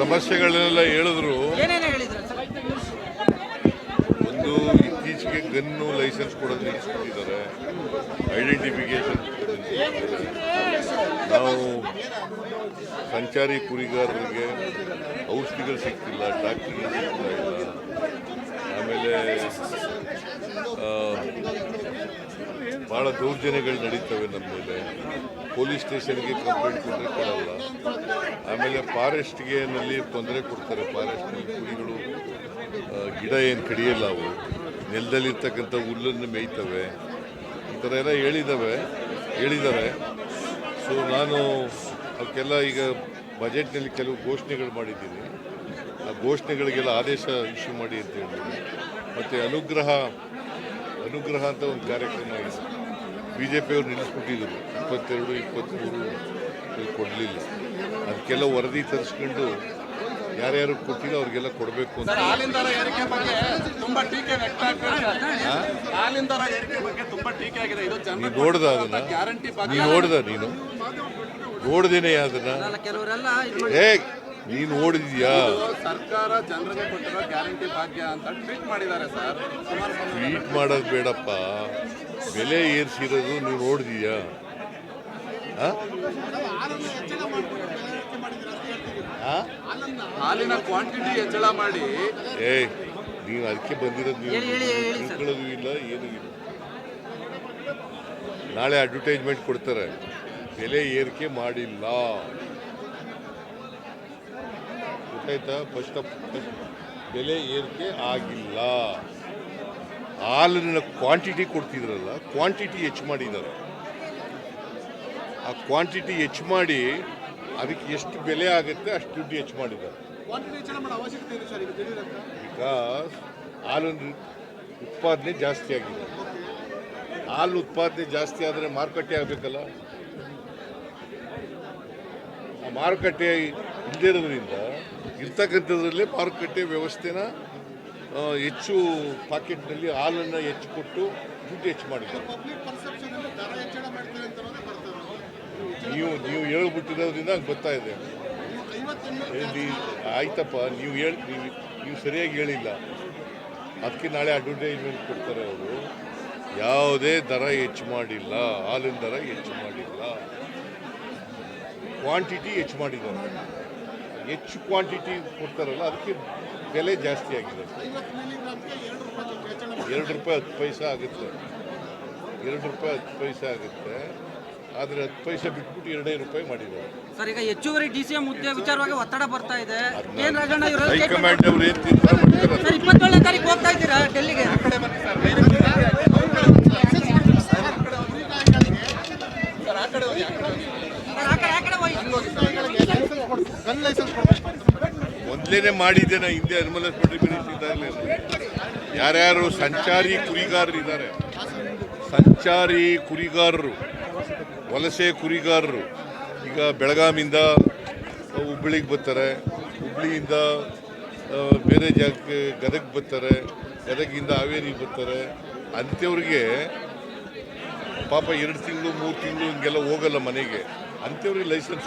ಸಮಸ್ಯೆಗಳನ್ನೆಲ್ಲ ಹೇಳಿದ್ರು. ಒಂದು ಇತ್ತೀಚೆಗೆ ಗನ್ನು ಲೈಸೆನ್ಸ್ ಕೊಡೋದು ನಿಲ್ಲಿಸ್ಬಿಟ್ಟಿದ್ದಾರೆ ಐಡೆಂಟಿಫಿಕೇಶನ್ ನಾವು ಸಂಚಾರಿ ಕುರಿಗಾರರಿಗೆ ಔಷಧಿಗಳು ಸಿಗ್ತಿಲ್ಲ ಡಾಕ್ಟರ್ಗಳು ಸಿಗ್ತಾ ಇಲ್ಲ ಆಮೇಲೆ ಭಾಳ ದೌರ್ಜನ್ಯಗಳು ನಡೀತವೆ ನಮ್ಮ ಮೇಲೆ. ಪೊಲೀಸ್ ಸ್ಟೇಷನ್ಗೆ ಕಂಪ್ಲೇಂಟ್ ಕೊಟ್ಟರೆ ಕೊಡಲ್ಲ. ಆಮೇಲೆ ಫಾರೆಸ್ಟ್ಗೆ ನಲ್ಲಿ ತೊಂದರೆ ಕೊಡ್ತಾರೆ. ಫಾರೆಸ್ಟ್ನಲ್ಲಿ ಕುರಿಗಳು ಗಿಡ ಏನು ಕಡಿಯಲ್ಲ ಅವು. ನೆಲದಲ್ಲಿರ್ತಕ್ಕಂಥ ಹುಲ್ಲನ್ನು ಮೇಯ್ತವೆ. ಈ ಥರ ಎಲ್ಲ ಹೇಳಿದ್ದಾವೆ ಹೇಳಿದ್ದಾರೆ. ಸೊ ನಾನು ಅವಕ್ಕೆಲ್ಲ ಈಗ ಬಜೆಟ್ನಲ್ಲಿ ಕೆಲವು ಘೋಷಣೆಗಳು ಮಾಡಿದ್ದೀನಿ. ಆ ಘೋಷಣೆಗಳಿಗೆಲ್ಲ ಆದೇಶ ಇಶ್ಯೂ ಮಾಡಿ ಅಂತ ಹೇಳಿದ್ದೀನಿ. ಮತ್ತು ಅನುಗ್ರಹ ಅನುಗ್ರಹ ಅಂತ ಒಂದು ಕಾರ್ಯಕ್ರಮ ಇದೆ. ಬಿ ಜೆ ಪಿಯವರು ನಿಲ್ಲಿಸ್ಬಿಟ್ಟಿದ್ರು ಇಪ್ಪತ್ತೆರಡು, ಇಪ್ಪತ್ತ್ಮೂರು. ಕೊಡಲಿಲ್ಲ. ಅದಕ್ಕೆಲ್ಲ ವರದಿ ತರಿಸ್ಕೊಂಡು ಯಾರ್ಯಾರು ಕೊಟ್ಟಿಲ್ಲ ಅವ್ರಿಗೆಲ್ಲ ಕೊಡಬೇಕು ಅಂತ. ಹಾಲಿನ ದರ ಏರಿಕೆ ಬಗ್ಗೆ ತುಂಬಾ ಟೀಕೆ ವ್ಯಕ್ತ ಆಗ್ತಿದೆ ಸರ್. ಹಾಲಿನ ದರ ಏರಿಕೆ ಬಗ್ಗೆ ತುಂಬಾ ಟೀಕೆ ಆಗಿದೆ. ಇದು ನೀನು ನೋಡ್ದ ಅದನ್ನ? ಗ್ಯಾರಂಟಿ ನೀನು ನೋಡ್ದ ನೀನು? ನೋಡ್ದೇನೆ ಅದನ್ನ? ಕೆಲವರೆಲ್ಲ ಮಾಡಿ ನೀನು ನೋಡಿದ್ಯಾ? ಸರ್ಕಾರ ಜನರಿಗೆ ಕೊಟ್ಟಿರೋ ಗ್ಯಾರಂಟಿ ಭಾಗ್ಯ ಅಂತ ಟ್ವೀಟ್ ಮಾಡಿದ್ದಾರೆ ಸರ್. ಟ್ವೀಟ್ ಮಾಡೋದು ಬೇಡಪ್ಪ. ಬೆಲೆ ಏರಿಸಿರೋದು ನೀವು ನೋಡಿದೀಯಾ? ಹಾಲಿನ ಕ್ವಾಂಟಿಟಿ ಹೆಚ್ಚಳ ಮಾಡಿ. ಏ ನೀವು ಅದಕ್ಕೆ ಬಂದಿರೋದು ನೀವು ಹೇಳಿ, ಹೇಳಿ, ಹೇಳಿ ಸರ್. ತಿಳ್ಕೊಳ್ಳೋದು ಇಲ್ಲ ಏನೂ ಇಲ್ಲ. ನಾಳೆ ಅಡ್ವರ್ಟೈಸ್ಮೆಂಟ್ ಕೊಡ್ತಾರೆ. ಬೆಲೆ ಏರಿಕೆ ಮಾಡಿಲ್ಲ. ಗೊತ್ತಾಯ್ತಾ? ಫಸ್ಟ್ ಆಫ್ ಬೆಲೆ ಏರಿಕೆ ಆಗಿಲ್ಲ. ಹಾಲಿನ ಕ್ವಾಂಟಿಟಿ ಕೊಡ್ತಿದ್ರಲ್ಲ ಕ್ವಾಂಟಿಟಿ ಹೆಚ್ಚು ಮಾಡಿದ್ದಾರೆ. ಆ ಕ್ವಾಂಟಿಟಿ ಹೆಚ್ಚು ಮಾಡಿ ಅದಕ್ಕೆ ಎಷ್ಟು ಬೆಲೆ ಆಗುತ್ತೆ ಅಷ್ಟು ದುಡ್ಡು ಹೆಚ್ಚು ಮಾಡಿದ್ದಾರೆ. ಬಿಕಾಸ್ ಹಾಲು ಉತ್ಪಾದನೆ ಜಾಸ್ತಿ ಆಗಿದೆ. ಹಾಲು ಉತ್ಪಾದನೆ ಜಾಸ್ತಿ ಆದರೆ ಮಾರುಕಟ್ಟೆ ಆಗಬೇಕಲ್ಲ? ಆ ಮಾರುಕಟ್ಟೆ ಇಲ್ಲದಿರೋದ್ರಿಂದ ಇರ್ತಕ್ಕಂಥದ್ರಲ್ಲೇ ಮಾರುಕಟ್ಟೆ ವ್ಯವಸ್ಥೆನ ಹೆಚ್ಚು ಪಾಕೆಟ್ನಲ್ಲಿ ಹಾಲನ್ನು ಹೆಚ್ಚು ಕೊಟ್ಟು ದುಡ್ಡು ಹೆಚ್ಚು ಮಾಡಿದ್ದಾರೆ. ನೀವು ನೀವು ಹೇಳ್ಬಿಟ್ಟಿರೋದ್ರಿಂದ ನಂಗೆ ಗೊತ್ತಾ ಇದೆ. ಏ, ನೀ- ಆಯ್ತಪ್ಪ ನೀವು ಹೇಳಿ ನೀವು ನೀವು ಸರಿಯಾಗಿ ಹೇಳಿಲ್ಲ. ಅದಕ್ಕೆ ನಾಳೆ ಅಡ್ವರ್ಟೈಸ್ಮೆಂಟ್ ಕೊಡ್ತಾರೆ ಅವರು. ಯಾವುದೇ ದರ ಹೆಚ್ಚು ಮಾಡಿಲ್ಲ ಹಾಲಿನ ದರ ಹೆಚ್ಚು ಮಾಡಿಲ್ಲ. ಕ್ವಾಂಟಿಟಿ ಹೆಚ್ಚು ಮಾಡಿದ್ದಾರೆ. ಹೆಚ್ಚು ಕ್ವಾಂಟಿಟಿ ಕೊಡ್ತಾರಲ್ಲ ಅದಕ್ಕೆ ಬೆಲೆ ಜಾಸ್ತಿ ಆಗಿದೆ. ಎರಡು ರೂಪಾಯಿ ಹತ್ತು ಪೈಸೆ ಆಗುತ್ತೆ. ಎರಡು ರೂಪಾಯಿ ಹತ್ತು ಪೈಸೆ ಆಗುತ್ತೆ. ಆದರೆ ಹತ್ತು ಪೈಸೆ ಬಿಟ್ಬಿಟ್ಟು ಎರಡೇ ರೂಪಾಯಿ ಮಾಡಿದ್ದಾರೆ. ಸರ್ ಈಗ ಹೆಚ್ಚುವರಿ ಡಿ ಸಿ ಎಂ ಹುದ್ದೆ ವಿಚಾರವಾಗಿ ಒತ್ತಡ ಬರ್ತಾ ಇದೆ. ಎನ್ ರಾಜಣ್ಣ ಇವರು ಹೈಕಮಾಂಡ್ ಅವ್ರು ಏನು ಮಾಡ್ತಾರೆ ಸರ್ ಇಪ್ಪತ್ತೇಳನೇ ತಾರೀಕು ಹೋಗ್ತಾ ಇದ್ದೀರಾ ಡೆಲ್ಲಿಗೆ? ಮೊದಲೇನೆ ಮಾಡಿದ್ದೇನೆ ಹಿಂದೆ ಅನುಮಲ ಇದ್ದಾಗಲೇ ಯಾರ್ಯಾರು ಸಂಚಾರಿ ಕುರಿಗಾರರು ಇದ್ದಾರೆ ಸಂಚಾರಿ ಕುರಿಗಾರರು ವಲಸೆ ಕುರಿಗಾರರು. ಈಗ ಬೆಳಗಾಮಿಂದ ಹುಬ್ಬಳ್ಳಿಗೆ ಬರ್ತಾರೆ. ಹುಬ್ಬಳ್ಳಿಯಿಂದ ಬೇರೆ ಜಾಗಕ್ಕೆ, ಗದಗ್ ಬರ್ತಾರೆ. ಗದಗಿಂದ ಹಾವೇರಿಗೆ ಬರ್ತಾರೆ. ಅಂಥವ್ರಿಗೆ ಪಾಪ ಎರಡು ತಿಂಗಳು, ಮೂರು ತಿಂಗಳು ಹಿಂಗೆಲ್ಲ ಹೋಗಲ್ಲ ಮನೆಗೆ. ಅಂಥವ್ರಿಗೆ ಲೈಸೆನ್ಸ್